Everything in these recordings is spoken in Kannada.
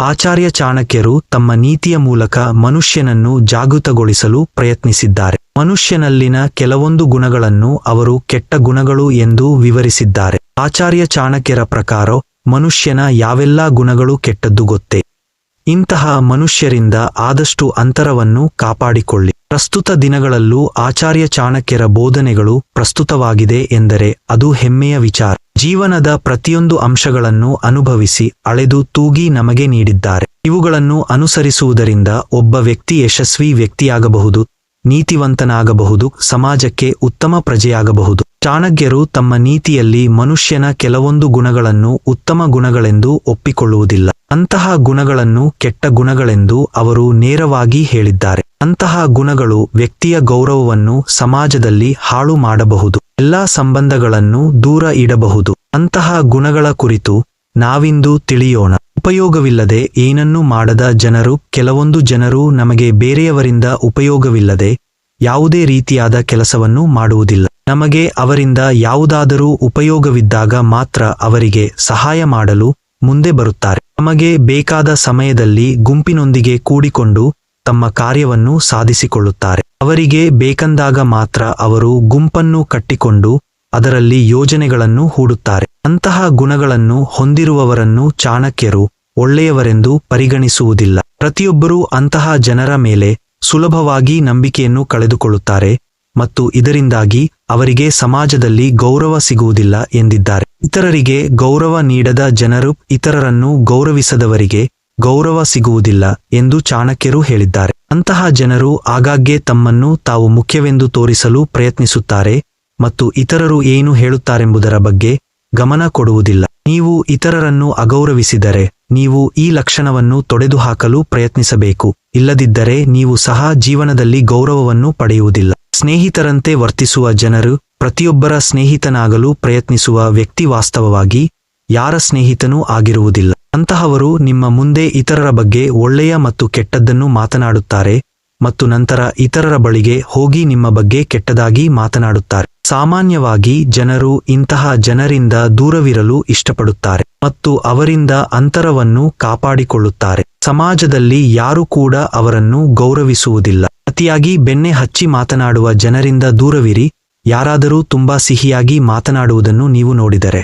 ಆಚಾರ್ಯ ಚಾಣಕ್ಯರು ತಮ್ಮ ನೀತಿಯ ಮೂಲಕ ಮನುಷ್ಯನನ್ನು ಜಾಗೃತಗೊಳಿಸಲು ಪ್ರಯತ್ನಿಸಿದ್ದಾರೆ. ಮನುಷ್ಯನಲ್ಲಿನ ಕೆಲವೊಂದು ಗುಣಗಳನ್ನು ಅವರು ಕೆಟ್ಟ ಗುಣಗಳು ಎಂದು ವಿವರಿಸಿದ್ದಾರೆ. ಆಚಾರ್ಯ ಚಾಣಕ್ಯರ ಪ್ರಕಾರ ಮನುಷ್ಯನ ಯಾವೆಲ್ಲಾ ಗುಣಗಳು ಕೆಟ್ಟದ್ದು ಗೊತ್ತೇ? ಇಂತಹ ಮನುಷ್ಯರಿಂದ ಆದಷ್ಟು ಅಂತರವನ್ನು ಕಾಪಾಡಿಕೊಳ್ಳಿ. ಪ್ರಸ್ತುತ ದಿನಗಳಲ್ಲೂ ಆಚಾರ್ಯ ಚಾಣಕ್ಯರ ಬೋಧನೆಗಳು ಪ್ರಸ್ತುತವಾಗಿದೆ ಎಂದರೆ ಅದು ಹೆಮ್ಮೆಯ ವಿಚಾರ. ಜೀವನದ ಪ್ರತಿಯೊಂದು ಅಂಶಗಳನ್ನು ಅನುಭವಿಸಿ ಅಳೆದು ತೂಗಿ ನಮಗೆ ನೀಡಿದ್ದಾರೆ. ಇವುಗಳನ್ನು ಅನುಸರಿಸುವುದರಿಂದ ಒಬ್ಬ ವ್ಯಕ್ತಿ ಯಶಸ್ವಿ ವ್ಯಕ್ತಿಯಾಗಬಹುದು, ನೀತಿವಂತನಾಗಬಹುದು, ಸಮಾಜಕ್ಕೆ ಉತ್ತಮ ಪ್ರಜೆಯಾಗಬಹುದು. ಚಾಣಕ್ಯರು ತಮ್ಮ ನೀತಿಯಲ್ಲಿ ಮನುಷ್ಯನ ಕೆಲವೊಂದು ಗುಣಗಳನ್ನು ಉತ್ತಮ ಗುಣಗಳೆಂದು ಒಪ್ಪಿಕೊಳ್ಳುವುದಿಲ್ಲ. ಅಂತಹ ಗುಣಗಳನ್ನು ಕೆಟ್ಟ ಗುಣಗಳೆಂದು ಅವರು ನೇರವಾಗಿ ಹೇಳಿದ್ದಾರೆ. ಅಂತಹ ಗುಣಗಳು ವ್ಯಕ್ತಿಯ ಗೌರವವನ್ನು ಸಮಾಜದಲ್ಲಿ ಹಾಳು ಮಾಡಬಹುದು. ಎಲ್ಲಾ ಸಂಬಂಧಗಳನ್ನು ದೂರ ಇಡಬಹುದು. ಅಂತಹ ಗುಣಗಳ ಕುರಿತು ನಾವಿಂದು ತಿಳಿಯೋಣ. ಉಪಯೋಗವಿಲ್ಲದೆ ಏನನ್ನೂ ಮಾಡದ ಜನರು ಕೆಲವೊಂದು ಜನರು ನಮಗೆ ಬೇರೆಯವರಿಂದ ಉಪಯೋಗವಿಲ್ಲದೆ ಯಾವುದೇ ರೀತಿಯಾದ ಕೆಲಸವನ್ನು ಮಾಡುವುದಿಲ್ಲ. ನಮಗೆ ಅವರಿಂದ ಯಾವುದಾದರೂ ಉಪಯೋಗವಿದ್ದಾಗ ಮಾತ್ರ ಅವರಿಗೆ ಸಹಾಯ ಮಾಡಲು ಮುಂದೆ ಬರುತ್ತಾರೆ. ನಮಗೆ ಬೇಕಾದ ಸಮಯದಲ್ಲಿ ಗುಂಪಿನೊಂದಿಗೆ ಕೂಡಿಕೊಂಡು ತಮ್ಮ ಕಾರ್ಯವನ್ನು ಸಾಧಿಸಿಕೊಳ್ಳುತ್ತಾರೆ. ಅವರಿಗೆ ಬೇಕಂದಾಗ ಮಾತ್ರ ಅವರು ಗುಂಪನ್ನು ಕಟ್ಟಿಕೊಂಡು ಅದರಲ್ಲಿ ಯೋಜನೆಗಳನ್ನು ಹೂಡುತ್ತಾರೆ. ಅಂತಹ ಗುಣಗಳನ್ನು ಹೊಂದಿರುವವರನ್ನು ಚಾಣಕ್ಯರು ಒಳ್ಳೆಯವರೆಂದು ಪರಿಗಣಿಸುವುದಿಲ್ಲ. ಪ್ರತಿಯೊಬ್ಬರೂ ಅಂತಹ ಜನರ ಮೇಲೆ ಸುಲಭವಾಗಿ ನಂಬಿಕೆಯನ್ನು ಕಳೆದುಕೊಳ್ಳುತ್ತಾರೆ ಮತ್ತು ಇದರಿಂದಾಗಿ ಅವರಿಗೆ ಸಮಾಜದಲ್ಲಿ ಗೌರವ ಸಿಗುವುದಿಲ್ಲ ಎಂದಿದ್ದಾರೆ. ಇತರರಿಗೆ ಗೌರವ ನೀಡದ ಜನರು ಇತರರನ್ನು ಗೌರವಿಸದವರಿಗೆ ಗೌರವ ಸಿಗುವುದಿಲ್ಲ ಎಂದು ಚಾಣಕ್ಯರು ಹೇಳಿದ್ದಾರೆ. ಅಂತಹ ಜನರು ಆಗಾಗ್ಗೆ ತಮ್ಮನ್ನು ತಾವು ಮುಖ್ಯವೆಂದು ತೋರಿಸಲು ಪ್ರಯತ್ನಿಸುತ್ತಾರೆ ಮತ್ತು ಇತರರು ಏನು ಹೇಳುತ್ತಾರೆಂಬುದರ ಬಗ್ಗೆ ಗಮನ ಕೊಡುವುದಿಲ್ಲ. ನೀವು ಇತರರನ್ನು ಅಗೌರವಿಸಿದರೆ ನೀವು ಈ ಲಕ್ಷಣವನ್ನು ತೊಡೆದುಹಾಕಲು ಪ್ರಯತ್ನಿಸಬೇಕು. ಇಲ್ಲದಿದ್ದರೆ ನೀವು ಸಹ ಜೀವನದಲ್ಲಿ ಗೌರವವನ್ನು ಪಡೆಯುವುದಿಲ್ಲ. ಸ್ನೇಹಿತರಂತೆ ವರ್ತಿಸುವ ಜನರು ಪ್ರತಿಯೊಬ್ಬರ ಸ್ನೇಹಿತನಾಗಲು ಪ್ರಯತ್ನಿಸುವ ವ್ಯಕ್ತಿ ವಾಸ್ತವವಾಗಿ ಯಾರ ಸ್ನೇಹಿತನೂ ಆಗಿರುವುದಿಲ್ಲ. ಅಂತಹವರು ನಿಮ್ಮ ಮುಂದೆ ಇತರರ ಬಗ್ಗೆ ಒಳ್ಳೆಯ ಮತ್ತು ಕೆಟ್ಟದ್ದನ್ನು ಮಾತನಾಡುತ್ತಾರೆ ಮತ್ತು ನಂತರ ಇತರರ ಬಳಿಗೆ ಹೋಗಿ ನಿಮ್ಮ ಬಗ್ಗೆ ಕೆಟ್ಟದಾಗಿ ಮಾತನಾಡುತ್ತಾರೆ. ಸಾಮಾನ್ಯವಾಗಿ ಜನರು ಇಂತಹ ಜನರಿಂದ ದೂರವಿರಲು ಇಷ್ಟಪಡುತ್ತಾರೆ ಮತ್ತು ಅವರಿಂದ ಅಂತರವನ್ನು ಕಾಪಾಡಿಕೊಳ್ಳುತ್ತಾರೆ. ಸಮಾಜದಲ್ಲಿ ಯಾರು ಕೂಡ ಅವರನ್ನು ಗೌರವಿಸುವುದಿಲ್ಲ. ಅತಿಯಾಗಿ ಬೆಣ್ಣೆ ಹಚ್ಚಿ ಮಾತನಾಡುವ ಜನರಿಂದ ದೂರವಿರಿ, ಯಾರಾದರೂ ತುಂಬಾ ಸಿಹಿಯಾಗಿ ಮಾತನಾಡುವುದನ್ನು ನೀವು ನೋಡಿದರೆ.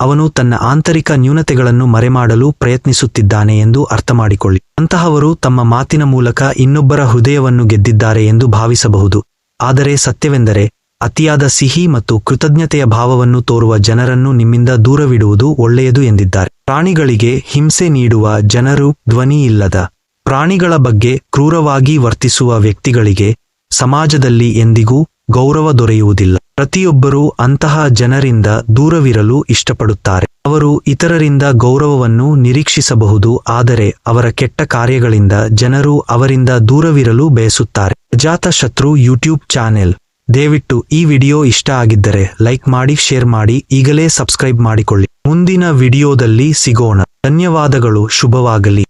ಅವನು ತನ್ನ ಆಂತರಿಕ ನ್ಯೂನತೆಗಳನ್ನು ಮರೆಮಾಡಲು ಪ್ರಯತ್ನಿಸುತ್ತಿದ್ದಾನೆ ಎಂದು ಅರ್ಥಮಾಡಿಕೊಳ್ಳಿ. ಅಂತಹವರು ತಮ್ಮ ಮಾತಿನ ಮೂಲಕ ಇನ್ನೊಬ್ಬರ ಹೃದಯವನ್ನು ಗೆದ್ದಿದ್ದಾರೆ ಎಂದು ಭಾವಿಸಬಹುದು. ಆದರೆ ಸತ್ಯವೆಂದರೆ, ಅತಿಯಾದ ಸಿಹಿ ಮತ್ತು ಕೃತಜ್ಞತೆಯ ಭಾವವನ್ನು ತೋರುವ ಜನರನ್ನು ನಿಮ್ಮಿಂದ ದೂರವಿಡುವುದು ಒಳ್ಳೆಯದು ಎಂದಿದ್ದಾರೆ. ಪ್ರಾಣಿಗಳಿಗೆ ಹಿಂಸೆ ನೀಡುವ ಜನರು ಧ್ವನಿಯಿಲ್ಲದ ಪ್ರಾಣಿಗಳ ಬಗ್ಗೆ ಕ್ರೂರವಾಗಿ ವರ್ತಿಸುವ ವ್ಯಕ್ತಿಗಳಿಗೆ ಸಮಾಜದಲ್ಲಿ ಎಂದಿಗೂ ಗೌರವ ದೊರೆಯುವುದಿಲ್ಲ. ಪ್ರತಿಯೊಬ್ಬರೂ ಅಂತಹ ಜನರಿಂದ ದೂರವಿರಲು ಇಷ್ಟಪಡುತ್ತಾರೆ. ಅವರು ಇತರರಿಂದ ಗೌರವವನ್ನು ನಿರೀಕ್ಷಿಸಬಹುದು, ಆದರೆ ಅವರ ಕೆಟ್ಟ ಕಾರ್ಯಗಳಿಂದ ಜನರು ಅವರಿಂದ ದೂರವಿರಲು ಬಯಸುತ್ತಾರೆ. Ajatashatru YouTube channel. ದಯವಿಟ್ಟು ಈ ವಿಡಿಯೋ ಇಷ್ಟ ಆಗಿದ್ದರೆ ಲೈಕ್ ಮಾಡಿ, ಶೇರ್ ಮಾಡಿ, ಈಗಲೇ ಸಬ್ಸ್ಕ್ರೈಬ್ ಮಾಡಿಕೊಳ್ಳಿ. ಮುಂದಿನ ವಿಡಿಯೋದಲ್ಲಿ ಸಿಗೋಣ. ಧನ್ಯವಾದಗಳು, ಶುಭವಾಗಲಿ.